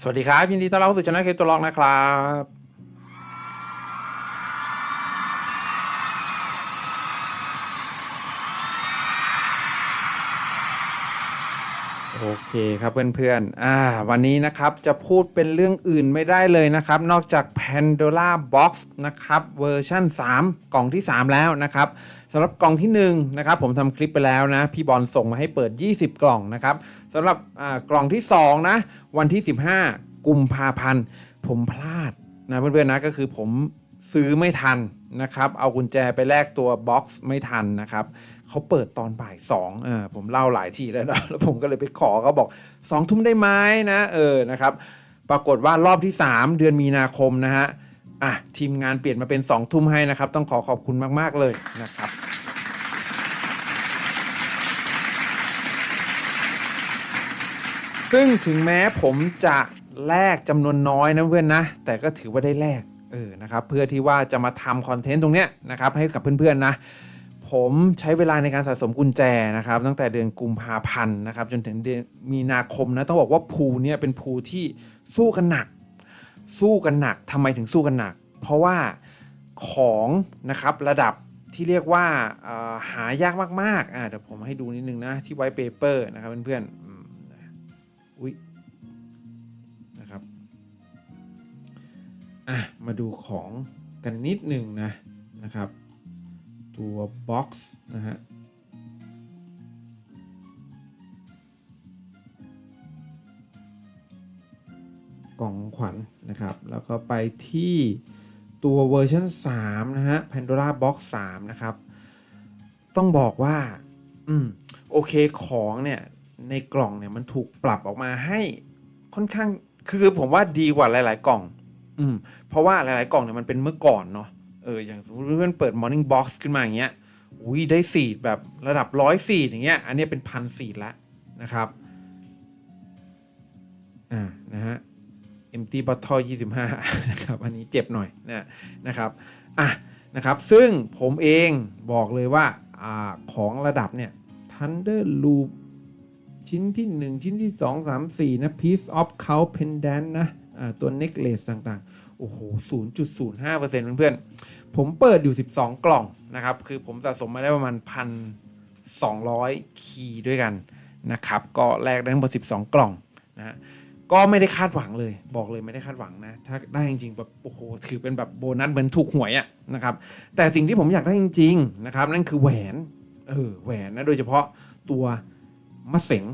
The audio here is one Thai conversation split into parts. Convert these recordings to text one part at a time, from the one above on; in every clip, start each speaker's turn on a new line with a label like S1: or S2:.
S1: สวัสดีครับ ยินดีต้อนรับสู่ช่องเคตัวล็อกนะครับ คครับเพื่อนๆ อ่า วันนี้นะครับจะพูดเป็นเรื่องอื่นไม่ได้เลยนะครับ นอกจาก Pandora Box นะครับเวอร์ชัน3 กล่องที่ 3 แล้วนะครับสำหรับกล่องที่1นะครับผมทำคลิปไปแล้วนะ พี่บอลส่งมาให้เปิด 20 กล่องนะครับสำหรับกล่องที่ 2 นะ วันที่ 15 กุมภาพันธ์ ผมพลาดนะเพื่อนๆนะก็คือผม ซื้อไม่ทันนะครับ เอากุญแจไปแลกตัวบ็อกซ์ไม่ทันนะครับเขาเปิดตอนบ่ายสองเออผมเล่าหลายทีแล้วนะแล้วผมก็เลยไปขอเขาบอกสองทุ่มได้ไหมนะเออนะครับ ปรากฏว่ารอบที่ 3 เดือนมีนาคมนะฮะอะทีมงานเปลี่ยนมาเป็น 2 ทุ่มให้นะครับ ต้องขอขอบคุณมาก ๆ เลยนะครับ ซึ่งถึงแม้ผมจะแลกจำนวนน้อยนะเพื่อนนะ แต่ก็ถือว่าได้แลก เออนะครับเพื่อที่ว่าจะมาทำคอนเทนต์ตรงเนี้ยนะครับให้กับเพื่อนๆนะผมใช้เวลาในการสะสมกุญแจนะครับตั้งแต่เดือนกุมภาพันธ์นะครับจนถึงเดือนมีนาคมนะต้องบอกว่าภูเนี่ยเป็นภูที่สู้กันหนัก สู้กันหนักทำไมถึงสู้กันหนัก เพราะว่าของนะครับระดับที่เรียกว่าหายากมากๆอ่าเดี๋ยวผมให้ดูนิดนึงนะที่ไวท์เปเปอร์นะครับเพื่อนๆ อะมาดูของกันนิดหนึ่งนะนะครับ ตัวบ็อกซ์นะฮะกล่องขวัญนะครับ แล้วก็ไปที่ตัวเวอร์ชัน3 นะฮะ Pandora Box 3 นะครับ ต้องบอกว่า อืม โอเคของเนี่ย ในกล่องเนี่ย มันถูกปรับออกมาให้ค่อนข้าง คือผมว่าดีกว่าหลาย ๆ กล่อง อืมเพราะว่าหลาย ๆ กล่องเนี่ยมันเป็นเมื่อก่อนเนาะเอออย่างสมมติเพื่อนเปิด Morning Box ขึ้นมาอย่างเงี้ยอุ้ยได้สีดแบบระดับร้อยสีดอย่างเงี้ยอันนี้เป็นพันสีดแล้วนะครับอ่านะฮะ empty bottle 25 นะครับอันนี้เจ็บหน่อยนะนะครับอะนะครับซึ่งผมเองบอกเลยว่าอ่าของระดับเนี่ย Thunder Loop ชิ้นที่ 1 ชิ้นที่ 2 3 4 นะ Piece of Cow Pendant นะ อ่าตัว necklace ต่างๆ โอ้โห 0.05%เพื่อนๆ ผมเปิดอยู่ 12 กล่องนะครับ คือผมสะสมมาได้ประมาณ 1,200 คีย์ด้วยกันนะครับ ก็แลกได้ทั้งหมด 12 กล่องนะฮะก็ไม่ได้คาดหวังเลยบอกเลยไม่ได้คาดหวังนะ ถ้าได้จริงๆแบบโอ้โหถือเป็นแบบโบนัสเหมือนถูกหวยอะนะครับ แต่สิ่งที่ผมอยากได้จริงๆนะครับ นั่นคือแหวนเออแหวนนะโดยเฉพาะตัวมะเสง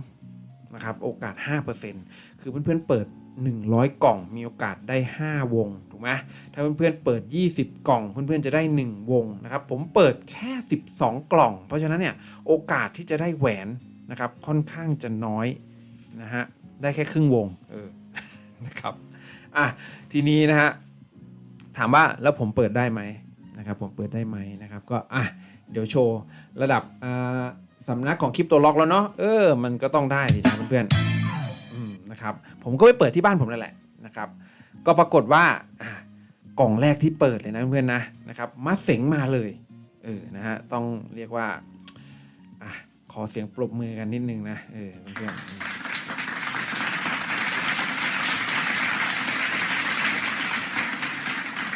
S1: นะครับโอกาส 5%คือเพื่อนๆเปิด 100 กล่องมีโอกาสได้ 5 วงถูกไหมถ้าเพื่อนๆเปิด 20 กล่อง เพื่อนๆจะได้ 1 วงนะครับผมเปิดแค่ 12 กล่อง เพราะฉะนั้นเนี่ยโอกาสที่จะได้แหวนนะครับค่อนข้างจะน้อยนะฮะได้แค่ครึ่งวงเออนะครับอะทีนี้นะฮะถามว่าแล้วผมเปิดได้ไหมนะครับผมเปิดได้ไหมนะครับก็อะเดี๋ยวโชว์ระดับอ่าสำนักของคลิปตัวล็อกแล้วเนาะเออมันก็ต้องได้ดินะเพื่อนๆ นะครับผมก็ไปเปิดที่บ้านผมนั่นแหละนะครับก็ปรากฏว่ากล่องแรกที่เปิดเลยนะเพื่อนนะนะครับมาเสงมาเลยเออนะฮะต้องเรียกว่าอขอเสียงปรบมือกันนิดนึงนะเออเพื่อน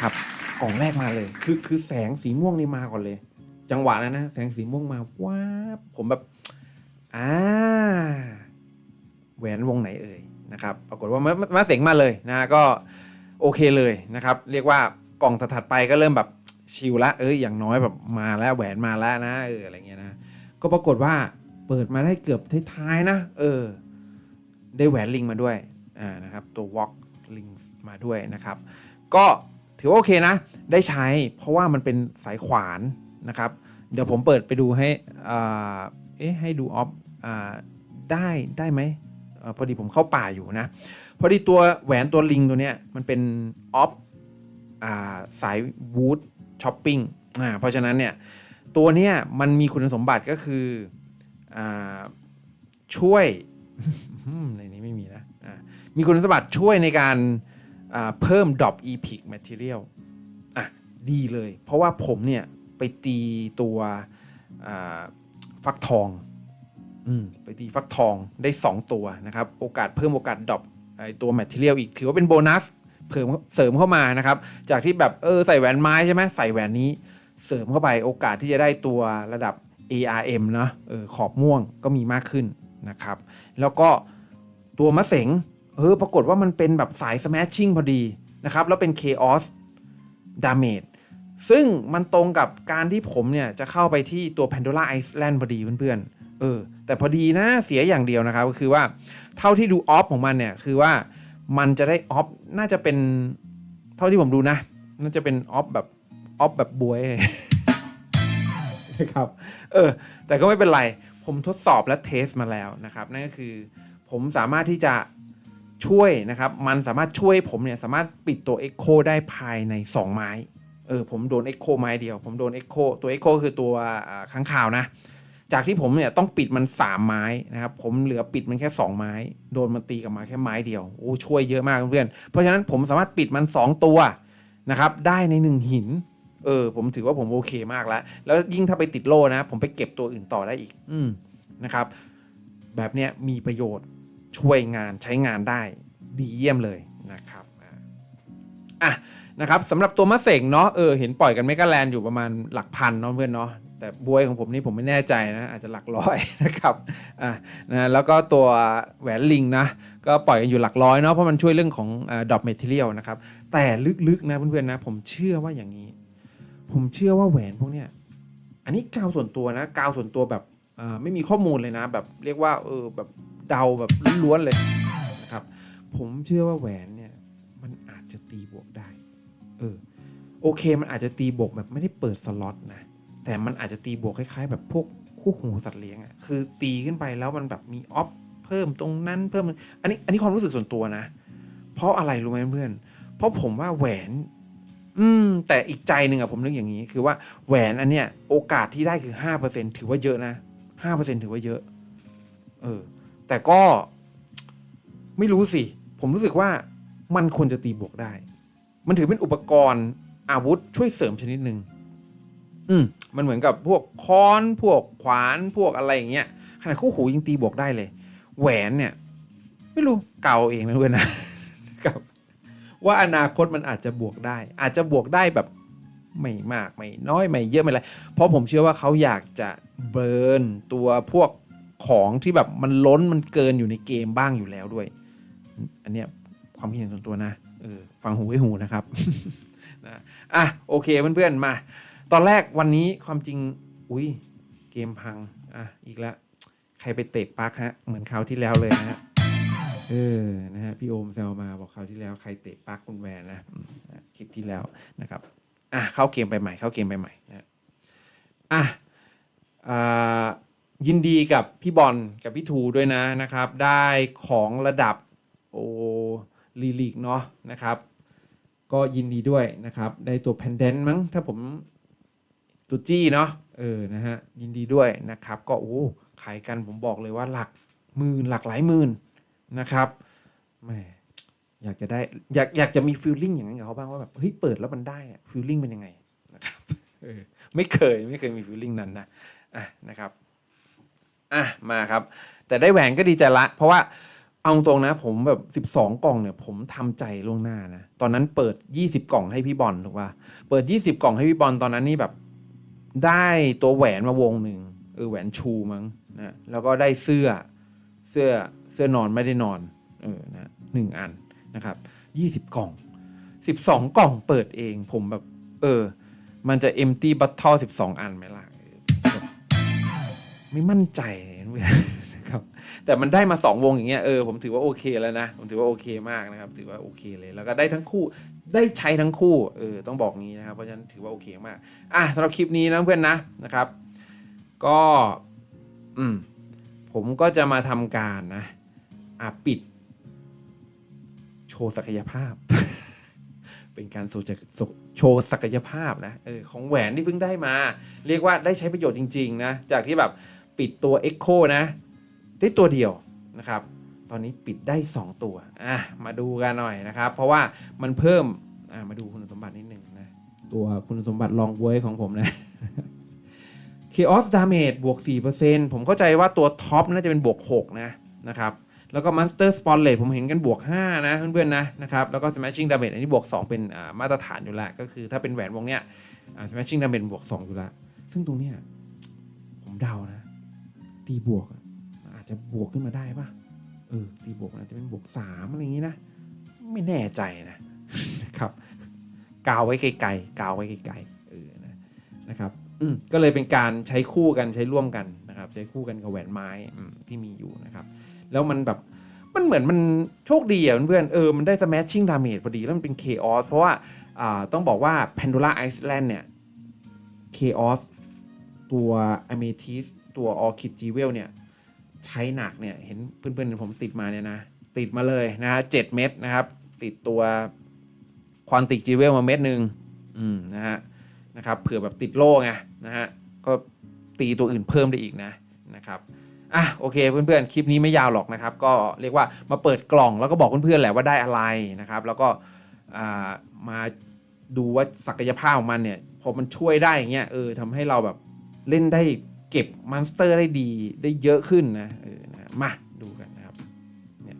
S1: ครับกล่องแรกมาเลยคือคือแสงสีม่วงนี่มาก่อนเลย จังหวะนั้นนะแสงสีม่วงมาว้าบผมแบบอ่า แหวนวงไหนเอ่ยนะครับปรากฏว่ามามามาเสงมาเลยนะก็โอเคเลยนะครับ เรียกว่ากล่องถัดไปก็เริ่มแบบชิลละเอ้ยอย่างน้อยแบบมาแล้วแหวนมาแล้วนะเอออะไรเงี้ยนะก็ปรากฏว่าเปิดมาได้เกือบท้ายๆนะเออได้แหวนลิงมาด้วยอ่านะครับตัว walk ลิงมาด้วยนะครับ ก็ถือว่าโอเคนะ ได้ใช้เพราะว่ามันเป็นสายขวานนะครับ เดี๋ยวผมเปิดไปดูให้อ่าเอ๊ะให้ดูออฟอ่าได้ได้ไหม พอดีผมเข้าป่าอยู่นะ พอดีตัวแหวนตัวลิงตัวเนี้ยมันเป็นออฟสายวูดช้อปปิ้งอ่าเพราะฉะนั้นเนี่ยตัวเนี้ยมันมีคุณสมบัติก็คืออช่วยในนี้ไม่มีนะมีคุณสมบัติช่วยในการเพิ่ม drop epic material อะดีเลย เพราะว่าผมเนี่ยไปตีตัวฟักทอง ไปตีฟักทองได้ 2 ตัวนะครับ โอกาสเพิ่มโอกาส drop ไอตัวแมทเทียลอีก ถือว่าเป็นโบนัสเพิ่มเสริมเข้ามานะครับ จากที่แบบเออใส่แหวนไม้ใช่ไหมใส่แหวนนี้เสริมเข้าไปโอกาสที่จะได้ตัวระดับ ARM เนาะเออขอบม่วงก็มีมากขึ้นนะครับ แล้วก็ตัวมะเสงเออปรากฏว่ามันเป็นแบบสาย smashing พอดีนะครับ แล้วเป็น chaos damage ซึ่งมันตรงกับการที่ผมเนี่ยจะเข้าไปที่ตัว Pandora Island พอดีเพื่อนๆ เออแต่พอดีนะเสียอย่างเดียวนะครับก็คือว่าเท่าที่ดูออฟของมันเนี่ยคือว่ามันจะได้ออฟน่าจะเป็นเท่าที่ผมดูนะ น่าจะเป็นออฟแบบออฟแบบบวยนะครับเออแต่ก็ไม่เป็นไร ผมทดสอบและเทสมาแล้วนะครับ นั่นก็คือผมสามารถที่จะช่วยนะครับ มันสามารถช่วยผมเนี่ยสามารถปิดตัว Echo ได้ภายใน 2 ไม้ เออผมโดน Echo ไม้เดียว ผมโดน Echo ตัว Echo คือตัวอ่าค้างคาวนะ จากที่ผมเนี่ยต้องปิดมัน 3 ไม้นะครับ ผมเหลือปิดมันแค่ 2 ไม้ โดนมันตีกลับมาแค่ไม้เดียวโอ้ช่วยเยอะมากเพื่อนเพราะฉะนั้นผมสามารถปิดมัน 2 ตัวนะครับ ได้ใน 1 หิน เออ ผมถือว่าผมโอเคมากแล้ว แล้วยิ่งถ้าไปติดโล่นะ ผมไปเก็บตัวอื่นต่อได้อีก อืมนะครับ แบบเนี้ยมีประโยชน์ช่วยงานใช้งานได้ดีเยี่ยมเลยนะครับอะอะนะครับสำหรับตัวมะเสงเนาะเออเห็นปล่อยกันเมกาแลนด์อยู่ประมาณหลักพันเนาะเพื่อนเนาะ แต่บวยของผมนี่ผมไม่แน่ใจนะอาจจะหลักร้อยนะครับอะนะแล้วก็ตัวแหวนลิงนะก็ปล่อยกันอยู่หลักร้อยเนาะเพราะมันช่วยเรื่องของดอปเมทิเรียลนะครับแต่ลึกๆนะเพื่อนๆนะผมเชื่อว่าอย่างนี้ ผมเชื่อว่าแหวนพวกเนี้ยอันนี้กาวส่วนตัวนะกาวส่วนตัวแบบไม่มีข้อมูลเลยนะ แบบเรียกว่าเออแบบเดาแบบล้วนๆเลยนะครับผมเชื่อว่าแหวนเนี่ยมันอาจจะตีบวกได้เออโอเคมันอาจจะตีบวกแบบไม่ได้เปิดสล็อตนะ แต่มันอาจจะตีบวกคล้ายๆ แบบพวกคู่หูสัตว์เลี้ยงอะ่ะคือตีขึ้นไปแล้วมันแบบมีออฟเพิ่มตรงนั้นเพิ่มอันนี้อันนี้ความรู้สึกส่วนตัวนะ เพราะอะไรรู้ไหมเพื่อน เพราะผมว่าแหวน อืม แต่อีกใจหนึ่งอะผมนึกอย่างนี้ คือว่าแหวนอันเนี้ยโอกาสที่ได้คือห้าเปอร์เซ็นถือว่าเยอะนะห้าเปอร์เซ็นถือว่าเยอะ เออ แต่ก็ไม่รู้สิ ผมรู้สึกว่ามันควรจะตีบวกได้ มันถือเป็นอุปกรณ์อาวุธช่วยเสริมชนิดหนึ่ง อืมมันเหมือนกับพวกค้อนพวกขวานพวกอะไรอย่างเงี้ยขนาดคู่หูยังตีบวกได้เลย แหวนเนี่ย ไม่รู้เก่าเองนะเพื่อนนะกับ ว่าอนาคตมันอาจจะบวกได้ อาจจะบวกได้แบบไม่มากไม่น้อยไม่เยอะไม่อะไรเพราะผมเชื่อว่าเขาอยากจะเบิร์นตัวพวกของที่แบบมันล้นมันเกินอยู่ในเกมบ้างอยู่แล้วด้วย อันเนี้ยความคิดเห็นส่วนตัวนะเออฟังหูไว้หูนะครับนะอะโอเคเพื่อนๆมา ตอนแรกวันนี้ความจริง อุ้ยเกมพัง อะ อีกแล้ว ใครไปเตะปลั๊กฮะ เหมือนคราวที่แล้วเลยนะฮะ เออ นะฮะ พี่โอมแซวมาบอกคราวที่แล้วใครเตะปลั๊กคุณแวนนะอืมนะ คลิปที่แล้วนะครับ อะ เข้าเกมไปใหม่ เข้าเกมไปใหม่นะ อะอ่ายินดีกับพี่บอลกับพี่ทูด้วยนะนะครับ ได้ของระดับโอลีลีกเนาะนะครับ ก็ยินดีด้วยนะครับ ได้ตัวแพนเดนมั้งถ้าผม ตัวจี้เนาะเออนะฮะยินดีด้วยนะครับ ก็โอ้ขายกันผมบอกเลยว่าหลักหมื่นหลักหลายหมื่นนะครับแหมอยากจะได้อยากอยากจะมีฟีลลิ่งอย่างนั้นกับเขาบ้างว่าแบบเฮ้ยเปิดแล้วมันได้ฟีลลิ่งเป็นยังไงนะครับเออไม่เคยไม่เคยมีฟีลลิ่งนั้นนะอะนะครับอะมาครับ แต่ได้แหวนก็ดีใจละ เพราะว่าเอาตรงนะผมแบบ 12 กล่องเนี่ยผมทำใจล่วงหน้านะ ตอนนั้นเปิด 20 กล่องให้พี่บอลถูกป่ะเปิด 20 กล่องให้พี่บอลตอนนั้นนี่แบบ ได้ตัวแหวนมาวงหนึ่งเออแหวนชูมั้งนะแล้วก็ได้เสื้อเสื้อเสื้อนอนไม่ได้นอนเออนะหนึ่งอันนะครับยี่สิบกล่องสิบสองกล่องเปิดเองผมแบบ เออ มันจะ empty bottle สิบสองอันไหมล่ะไม่มั่นใจนะครับแต่มันได้มาสองวงอย่างเงี้ยเออผมถือว่าโอเคแล้วนะ ผมถือว่าโอเคมากนะครับ ถือว่าโอเคเลยแล้วก็ได้ทั้งคู่ ได้ใช้ทั้งคู่เออต้องบอกงี้นะครับเพราะฉะนั้นถือว่าโอเคมากอะสำหรับคลิปนี้นะเพื่อนนะนะครับ ก็อืมผมก็จะมาทำการนะอะปิด โชว์ศักยภาพ เป็นการโชว์โชว์ศักยภาพนะเออของแหวนที่เพิ่งได้มา เรียกว่าได้ใช้ประโยชน์จริง ๆ นะ จากที่แบบปิดตัว Echo นะ ได้ตัวเดียวนะครับ ตอนนี้ปิดได้ 2 ตัวอะมาดูกันหน่อยนะครับ เพราะว่ามันเพิ่มอะมาดูคุณสมบัตินิดหนึ่งนะตัวคุณสมบัติลองเว้ยของผมนะ Chaos Damage บวก 4%ผมเข้าใจว่าตัวท็อปน่าจะเป็นบวก 6 นะนะครับแล้วก็ Master Spotlight ผมเห็นกันบวก 5 นะเพื่อนๆนะนะครับแล้วก็ Smashing Damage อันนี้บวก 2 เป็นมาตรฐานอยู่แล้ว ก็คือถ้าเป็นแหวนวงเนี้ย Smashing Damage บวก 2 อยู่แล้ว ซึ่งตรงเนี้ยผมเดานะ ตีบวกอะอาจจะบวกขึ้นมาได้ปะ เออตีบวกอาจจะเป็นบวก3อะไรอย่างงี้นะ ไม่แน่ใจนะนะครับกาวไว้ไกลๆกาวไว้ไกลๆเออนะนะครับอืมก็เลยเป็นการใช้คู่กันใช้ร่วมกันนะครับ ใช้คู่กันกับแหวนไม้ที่มีอยู่นะครับ แล้วมันแบบมันเหมือนมันโชคดีอะเพื่อนๆเออมันได้ smashing damage พอดีแล้วมันเป็น chaos เพราะว่าอ่าต้องบอกว่า Pandora Island เนี่ย chaos ตัว amethyst ตัว orchid jewel เนี่ย ใช้หนักเนี่ยเห็นเพื่อนๆผมติดมาเนี่ยนะติดมาเลยนะฮะเจ็ดเม็ดนะครับ ติดตัวควอนติกจีเวลมาเม็ดหนึ่งอืมนะฮะนะครับเผื่อแบบติดโล่ไงนะฮะก็ตีตัวอื่นเพิ่มได้อีกนะนะครับอะโอเคเพื่อนๆคลิปนี้ไม่ยาวหรอกนะครับ ก็เรียกว่ามาเปิดกล่องแล้วก็บอกเพื่อนๆแหละว่าได้อะไรนะครับ แล้วก็มาดูว่าศักยภาพของมันเนี่ยพอมันช่วยได้อย่างเงี้ยเออทำให้เราแบบเล่นได้ เก็บมอนสเตอร์ได้ดีได้เยอะขึ้นนะเออนะมาดูกันนะครับเนี่ย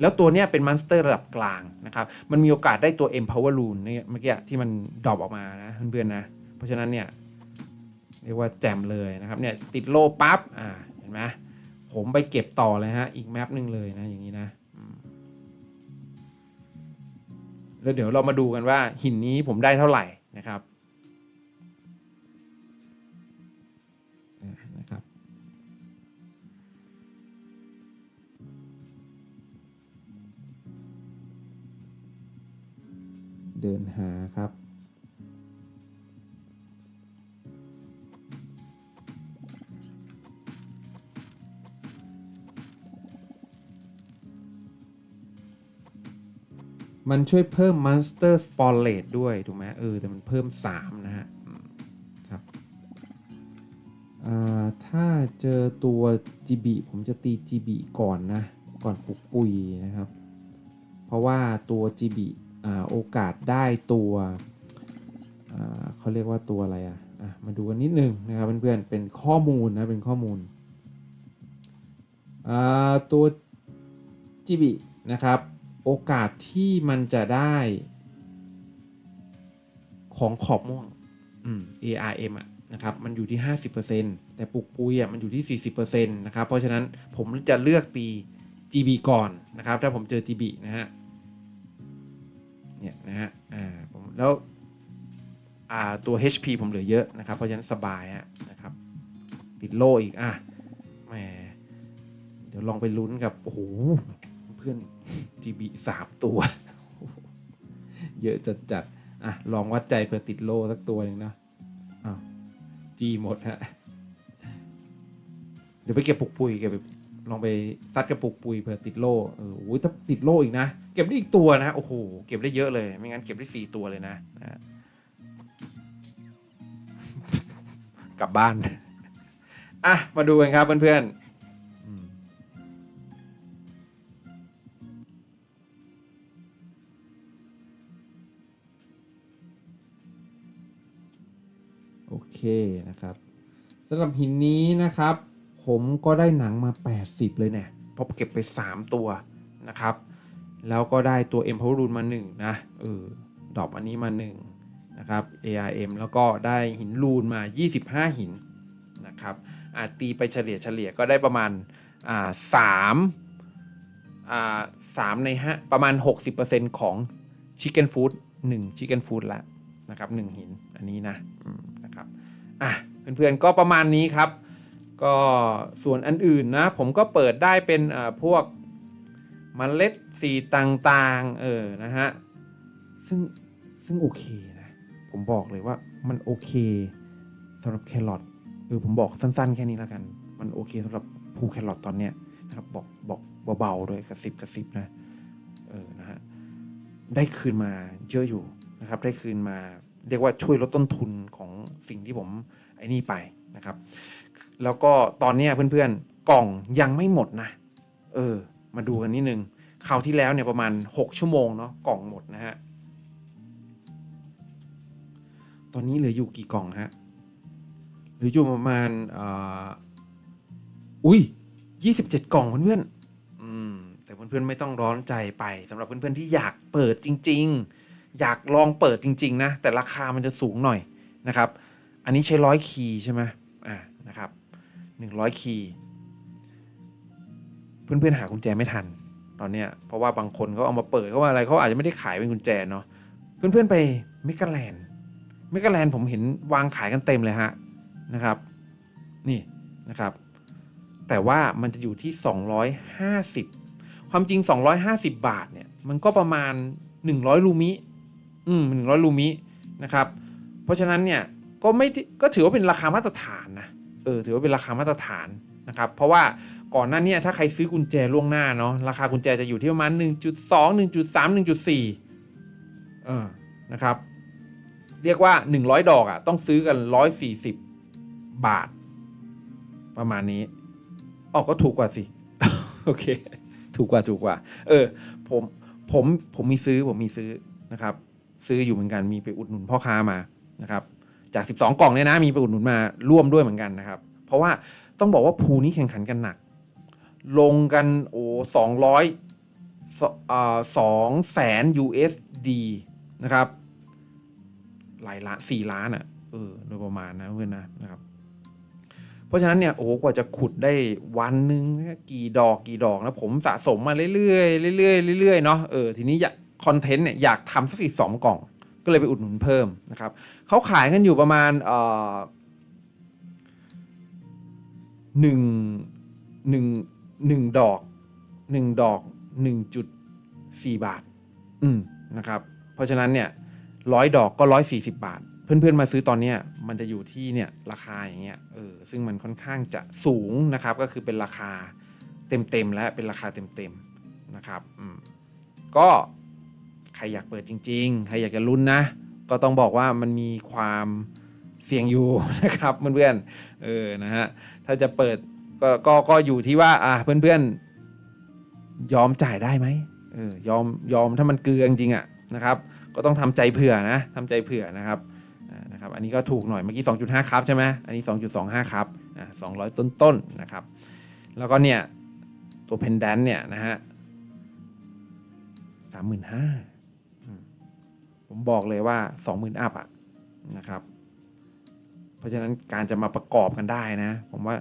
S1: แล้วตัวเนี้ยเป็นมอนสเตอร์ระดับกลางนะครับ มันมีโอกาสได้ตัว Empower Rune เนี่ยเมื่อกี้ที่มันดรอปออกมานะเพื่อนๆนะเพราะฉะนั้นเนี่ยเรียกว่าแจมเลยนะครับเนี่ยติดโล่ปั๊บอ่าเห็นไหมผมไปเก็บต่อเลยฮะอีกแมปหนึ่งเลยนะอย่างนี้นะแล้วเดี๋ยวเรามาดูกันว่าหินนี้ผมได้เท่าไหร่นะครับ เดินหาครับ มันช่วยเพิ่ม Monster s p o r a t e ด้วย ถูกไหมเออ แต่มันเพิ่ม 3 นะฮะครับถ้าเจอตัว GB ผมจะตี GB ก่อนนะ ก่อนปลุกปุยนะครับ เพราะว่าตัว GB อ่า โอกาสได้ตัวเขาเรียกว่าตัวอะไรอะอะมาดูกันนิดนึงนะครับเพื่อนๆเป็นข้อมูลนะเป็นข้อมูลตัว GB นะครับโอกาสที่มันจะได้ของขอบม่วงอืม ARM อะนะครับมันอยู่ที่ 50%แต่ปลุกปุยอะมันอยู่ที่ 40%นะครับเพราะฉะนั้นผมจะเลือกตี GB ก่อนนะครับถ้าผมเจอ GB นะฮะ เนี่ยนะฮะอ่าผมแล้วอ่าตัว HP ผมเหลือเยอะนะครับ เพราะฉะนั้นสบายฮะนะครับติดโล่อีกอะแหมเดี๋ยวลองไปลุ้นกับ โอ้โห เพื่อน GB สามตัว เยอะจัดจัดๆอะ ลองวัดใจเผื่อติดโล่สักตัวหนึ่งนะอ้าว G หมดฮะ เดี๋ยวไปเก็บปุกปุยเก็บไป ลองไปซัดกระปุกปุยเผื่อติดโล่เออโอ้ยถ้าติดโล่อีกนะ เก็บได้อีกตัวนะ โอ้โห เก็บได้เยอะเลย ไม่งั้นเก็บได้สี่ตัวเลยนะนะกลับบ้าน อะ มาดูกันครับเพื่อนๆโอเคนะครับสำหรับหินนี้นะครับ ผมก็ได้หนังมา 80 เลยเนี่ยเพราะเก็บไป 3 ตัวนะครับ แล้วก็ได้ตัว m p o w e r Rune มา 1 นะเออดอปอันนี้มา 1 นะครับ ARM แล้วก็ได้หินรูนมา 25 หินนะครับอาตีไปเฉลี่ยเฉลี่ยก็ได้ประมาณอ่าสามอ่าสามในห้าประมาณ 60%ของ Chicken Food 1 Chicken Food ละนะครับ1หินอันนี้นะนะครับอะเพื่อนๆก็ประมาณนี้ครับ ก็ส่วนอันอื่นนะ ผมก็เปิดได้เป็นพวกเมล็ดสีต่างๆ เออ นะฮะ ซึ่ง ซึ่งโอเคนะ ผมบอกเลยว่ามันโอเคสำหรับแครอทเออผมบอกสั้นๆ แค่นี้แล้วกัน มันโอเคสำหรับภูแครอทตอนเนี้ยนะครับ บอกบอกเบาๆด้วยกระซิบกระซิบนะ เออ นะฮะ ได้คืนมาเยอะอยู่นะครับ ได้คืนมาเรียกว่าช่วยลดต้นทุนของสิ่งที่ผมไอ้นี่ไปนะครับ แล้วก็ตอนนี้เพื่อนๆกล่องยังไม่หมดนะ เออ มาดูกันนิดนึงคราวที่แล้วเนี่ยประมาณ 6 ชั่วโมงเนาะกล่องหมดนะฮะ ตอนนี้เหลืออยู่กี่กล่องฮะเหลืออยู่ประมาณอ่ออุ้ย27 กล่องเพื่อนๆอืมแต่เพื่อนๆไม่ต้องร้อนใจไปสำหรับเพื่อนๆที่อยากเปิดจริง ๆ อยากลองเปิดจริง ๆ นะ แต่ราคามันจะสูงหน่อยนะครับ อันนี้ใช้ร้อยคีย์ใช่ไหมอ่านะครับ 100 คีย์ เพื่อนๆหากุญแจไม่ทัน ตอนเนี้ยเพราะว่าบางคนเขาเอามาเปิดเขาอะไรเขาอาจจะไม่ได้ขายเป็นกุญแจเนาะ เพื่อนๆไปเมกาแลนด์เมกาแลนด์ผมเห็นวางขายกันเต็มเลยฮะนะครับ นี่นะครับ แต่ว่ามันจะอยู่ที่ 250 ความจริง 250 บาทเนี่ยมันก็ประมาณ 100 ลูมิ อืม100 ลูมินะครับ เพราะฉะนั้นเนี่ยก็ไม่ก็ถือว่าเป็นราคามาตรฐานนะ เออถือว่าเป็นราคามาตรฐานนะครับเพราะว่าก่อนหน้านี้ถ้าใครซื้อกุญแจล่วงหน้าเนาะราคากุญแจจะอยู่ที่ประมาณ 1.2 1.3 1.4เออนะครับเรียกว่า 100 ดอกอะ่ะต้องซื้อกัน 140 บาท ประมาณนี้ออกก็ถูกกว่าสิโอเคถูกกว่าถูกกว่า เออผมผมผมมีซื้อผมมีซื้อนะครับ ซื้ออยู่เหมือนกันมีไปอุดหนุนพ่อค้ามานะครับ จาก 12 กล่องเนี่ยนะมีไปอุดหนุนมาร่วมด้วยเหมือนกันนะครับ เพราะว่าต้องบอกว่าภูนี้แข่งขันกันหนัก ลงกันโอ้สองร้อยสองแสน USD นะครับหลายล้านสี่ล้านอะ่ะเออโดยประมาณนะเพื่อนนะนะครับ เพราะฉะนั้นเนี่ยโอ้กว่าจะขุดได้วันหนึ่งกี่ดอกกี่ดอกนะผมสะสมมาเรื่อยๆเรื่อยๆเรื่อยๆเนาะเออทีนี้อยากคอนเทนต์เนี่ยอยากทำสักอีกสองกล่อง ก็เลยไปอุดหนุนเพิ่มนะครับเขาขายกันอยู่ประมาณเอ่อหนึ่งหนึ่งหนึ่งดอกหนึ่งดอกหนึ่งจุดสี่บาท อืมนะครับ เพราะฉะนั้นเนี่ยร้อยดอกก็ร้อยสี่สิบาท เพื่อนๆมาซื้อตอนเนี้ยมันจะอยู่ที่เนี่ยราคาอย่างเงี้ยเออซึ่งมันค่อนข้างจะสูงนะครับ ก็คือเป็นราคาเต็มๆแล้วเป็นราคาเต็มๆนะครับ อืมก็ ใครอยากเปิดจริง ๆ ใครอยากจะลุ้นนะ ก็ต้องบอกว่ามันมีความเสี่ยงอยู่นะครับเพื่อนๆ เออ นะฮะ ถ้าจะเปิดก็ ก็ ก็อยู่ที่ว่า อะเพื่อนๆ ยอมจ่ายได้ไหมเออ ยอม ยอม ถ้ามันเกลือจริงๆอะนะครับ ก็ต้องทำใจเผื่อนะทำใจเผื่อนะครับอ่านะครับ อันนี้ก็ถูกหน่อย เมื่อกี้ 2.5 ครับใช่ไหมอันนี้ 2.25 ครับ อ่า200 ต้นๆนะครับ แล้วก็เนี่ย ตัวเพนแดนเนี่ยนะฮะสามหมื่นห้า ผมบอกเลยว่า 20,000 อัพอะนะครับ เพราะฉะนั้นการจะมาประกอบกันได้นะ ผมว่า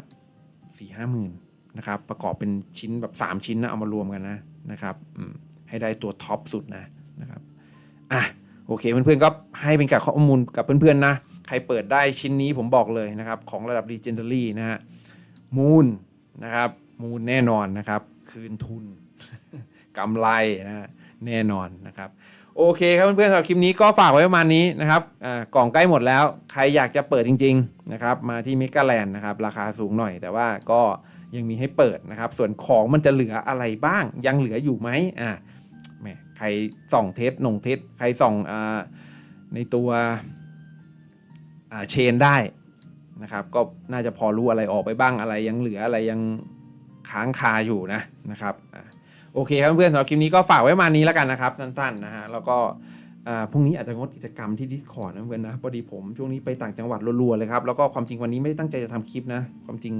S1: 4 5 0 0 0 0นะครับประกอบเป็นชิ้นแบบ 3 ชิ้นนะเอามารวมกันนะนะครับให้ได้ตัวท็อปสุดนะนะครับอะโอเคเพื่อนๆก็ให้เป็นกับข้อมูลกับเพื่อนๆนะ ใครเปิดได้ชิ้นนี้ผมบอกเลยนะครับ ของระดับ Legendary นะฮะมูนนะครับมูนแน่นอนนะครับ คืนทุนกำไรนะฮะแน่นอนนะครับ โอเคครับเพื่อนๆสำหรับคลิปนี้ก็ฝากไว้ประมาณนี้นะครับอ่ากล่องใกล้หมดแล้ว ใครอยากจะเปิดจริงๆนะครับมาที่เมกาแลนด์นะครับราคาสูงหน่อย แต่ว่าก็ยังมีให้เปิดนะครับ ส่วนของมันจะเหลืออะไรบ้าง ยังเหลืออยู่ไหมอ่าแหมใครส่องเทสนงเทสใครส่องอ่าในตัวอ่าเชนได้นะครับ ก็น่าจะพอรู้อะไรออกไปบ้างอะไรยังเหลืออะไรยังค้างคาอยู่นะนะครับอ่า โอเคครับเพื่อนๆสำหรับคลิปนี้ก็ฝากไว้ประมาณนี้แล้วกันนะครับสั้นๆนะฮะแล้วก็พรุ่งนี้อาจจะงดกิจกรรมที่ Discord นะเพื่อนนะพอดีผมช่วงนี้ไปต่างจังหวัดรัวๆเลยครับแล้วก็ความจริงวันนี้ไม่ได้ตั้งใจจะทำคลิปนะ ความจริง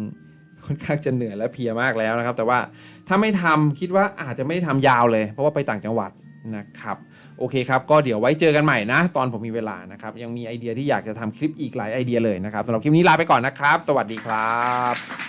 S1: ค่อนข้างจะเหนื่อยและเพียมากแล้วนะครับ แต่ว่าถ้าไม่ทำคิดว่าอาจจะไม่ได้ทำยาวเลย เพราะว่าไปต่างจังหวัดนะครับโอเคครับ ก็เดี๋ยวไว้เจอกันใหม่นะ ตอนผมมีเวลานะครับ ยังมีไอเดียที่อยากจะทำคลิปอีกหลายไอเดียเลยนะครับสำหรับคลิปนี้ลาไปก่อนนะครับ สวัสดีครับ